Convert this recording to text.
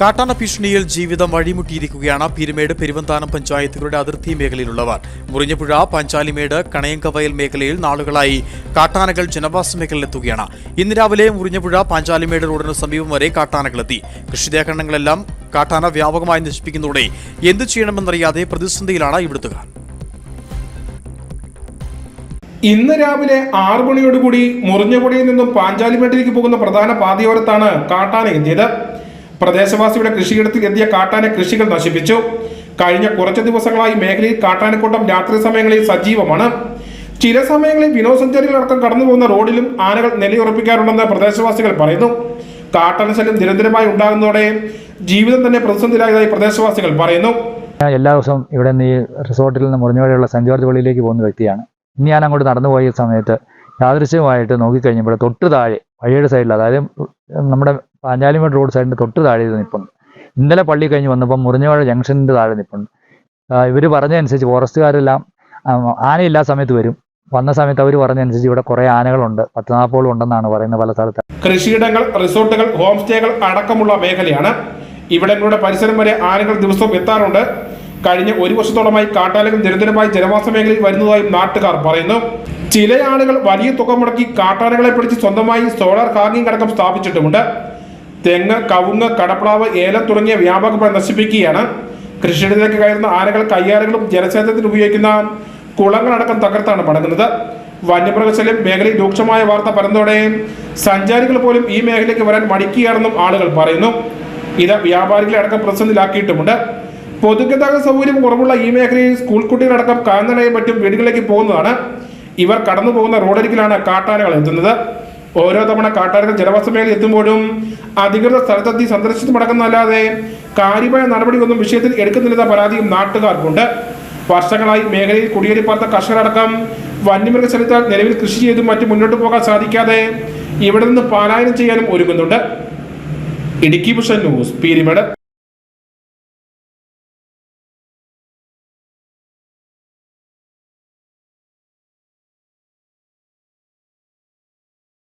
കാട്ടാന ഭീഷണിയിൽ ജീവിതം വഴിമുട്ടിയിരിക്കുകയാണ് പീരുമേട് പെരുവന്താനം പഞ്ചായത്തുകളുടെ അതിർത്തി മേഖലയിലുള്ളവർ. മുറിഞ്ഞപ്പുഴ പഞ്ചാലിമേട് കണയങ്കവയൽ മേഖലയിൽ നാളുകളായി കാട്ടാനകൾ ജനവാസ മേഖലയിലെത്തുകയാണ്. ഇന്ന് രാവിലെ മുറിഞ്ഞപ്പുഴ പാഞ്ചാലിമേട് റോഡിന് സമീപം വരെ കാട്ടാനകളെത്തി. കൃഷിദേഹരണങ്ങളെല്ലാം കാട്ടാന വ്യാപകമായി നശിപ്പിക്കുന്നതോടെ എന്തു ചെയ്യണമെന്നറിയാതെ പ്രതിസന്ധിയിലാണ് ഇവിടുത്തുകാർ. ഇന്ന് രാവിലെ ആറു മണിയോടുകൂടി മുറിഞ്ഞപുഴയിൽ നിന്നും പാഞ്ചാലിമേട്ടിലേക്ക് പോകുന്ന പ്രധാന പാതയോരത്താണ് കാട്ടാന എത്തിയത്. പ്രദേശവാസിയുടെ കൃഷിയിടത്തിൽ എത്തിയ കാട്ടാന കൃഷികൾ നശിപ്പിച്ചു. കഴിഞ്ഞ കുറച്ച് ദിവസങ്ങളായി മേഖലയിൽ കാട്ടാനക്കൂട്ടം രാത്രി സമയങ്ങളിൽ സജീവമാണ്. ചില സമയങ്ങളിൽ വിനോദസഞ്ചാരികളടക്കം കടന്നു പോകുന്ന റോഡിലും ആനകൾ നിലയുറപ്പിക്കാറുണ്ടെന്ന് പ്രദേശവാസികൾ പറയുന്നു. കാട്ടാന ശല്യം നിരന്തരമായി ഉണ്ടാകുന്നതോടെ ജീവിതം തന്നെ പ്രതിസന്ധിയിലായതായി പ്രദേശവാസികൾ പറയുന്നു. ഞാൻ എല്ലാ ദിവസവും ഇവിടെ നിന്ന് ഈ റിസോർട്ടിൽ നിന്ന് മുറിഞ്ഞ വഴിയുള്ള സെന്റ് ജോർജ് പള്ളിയിലേക്ക് പോകുന്ന വ്യക്തിയാണ്. ഇന്ന് ഞാൻ അങ്ങോട്ട് നടന്നു പോയ സമയത്ത് യാദൃശ്യമായിട്ട് നോക്കിക്കഴിഞ്ഞപ്പോൾ തൊട്ട് താഴെ വഴിയുടെ സൈഡിൽ അതായത് നമ്മുടെ പാഞ്ചാലിമേട് റോഡ് സൈഡിന്റെ തൊട്ട് താഴെ നിൽപ്പുണ്ട് ഇന്നലെ പള്ളി കഴിഞ്ഞ് വന്നപ്പോൾ മുറിഞ്ഞവാഴ ജംഗ്ഷനിന്റെ താഴെ നിൽപ്പുണ്ട് ഇവർ പറഞ്ഞതനുസരിച്ച് ഫോറസ്റ്റുകാരെല്ലാം ആനയില്ലാ സമയത്ത് വരും. വന്ന സമയത്ത് അവർ പറഞ്ഞതനുസരിച്ച് ഇവിടെ കുറേ ആനകളുണ്ട്. പത്ത് നാൽപ്പോളം ഉണ്ടെന്നാണ് പറയുന്നത് പല സ്ഥലത്ത്. കൃഷിയിടങ്ങൾ റിസോർട്ടുകൾ ഹോം സ്റ്റേകൾ അടക്കമുള്ള മേഖലയാണ്. ഇവിടങ്ങളുടെ പരിസരം വരെ ആനകൾ ദിവസവും എത്താറുണ്ട്. കഴിഞ്ഞ ഒരു വർഷത്തോളമായി കാട്ടാലകൾ നിരന്തരമായി ജനവാസ മേഖലയിൽ വരുന്നതായും നാട്ടുകാർ പറയുന്നു. ചില ആളുകൾ വലിയ തുക മുടക്കി കാട്ടാനകളെ പിടിച്ച് സ്വന്തമായി സോളാർ ഹാങ്ങിങ് അടക്കം സ്ഥാപിച്ചിട്ടുമുണ്ട്. തെങ്ങ് കവുങ്ങ് കടപ്പ്ളാവ് ഏലം തുടങ്ങിയ വ്യാപകമായി നശിപ്പിക്കുകയാണ്. കൃഷിയിടത്തിലേക്ക് കയറുന്ന ആനകൾ കയ്യാറുകളും ജലസേചനത്തിന് ഉപയോഗിക്കുന്ന കുളങ്ങളടക്കം തകർത്താണ് മടങ്ങുന്നത് വന്യമൃഗശല്യം മേഖലയിൽ രൂക്ഷമായ വാർത്ത പരന്നതോടെ സഞ്ചാരികൾ പോലും ഈ മേഖലയ്ക്ക് വരാൻ മടിക്കുകയാണെന്നും ആളുകൾ പറയുന്നു. ഇത് വ്യാപാരികളെ അടക്കം പ്രതിസന്ധിയിലാക്കിയിട്ടുമുണ്ട്. പൊതുഗതാഗത സൗകര്യം കുറവുള്ള ഈ മേഖലയിൽ സ്കൂൾ കുട്ടികളടക്കം കാൽനടയും മറ്റും വീടുകളിലേക്ക് പോകുന്നതാണ്. ഇവർ കടന്നു പോകുന്ന റോഡരികിലാണ് കാട്ടാനകൾ എത്തുന്നത്. ഓരോ തവണ കാട്ടാരത്തെ മേഖലയിൽ എത്തുമ്പോഴും അധികൃതർ സ്ഥലത്തെത്തി സന്ദർശിച്ചു മടക്കുന്നതല്ലാതെ കാര്യമായ നടപടിയൊന്നും വിഷയത്തിൽ എടുക്കുന്നില്ലെന്ന പരാതിയും നാട്ടുകാർക്കുണ്ട്. വർഷങ്ങളായി മേഖലയിൽ കുടിയേറി പാർത്ത കർഷകരടക്കം വന്യമൃഗശല്യത്താൽ നിലവിൽ കൃഷി ചെയ്തും മറ്റും മുന്നോട്ട് പോകാൻ സാധിക്കാതെ ഇവിടെ നിന്ന് പാലായനം ചെയ്യാനും ഒരുങ്ങുന്നുണ്ട്. ഇടുക്കി ഭൂഷൺ ന്യൂസ് പീരിമേട്.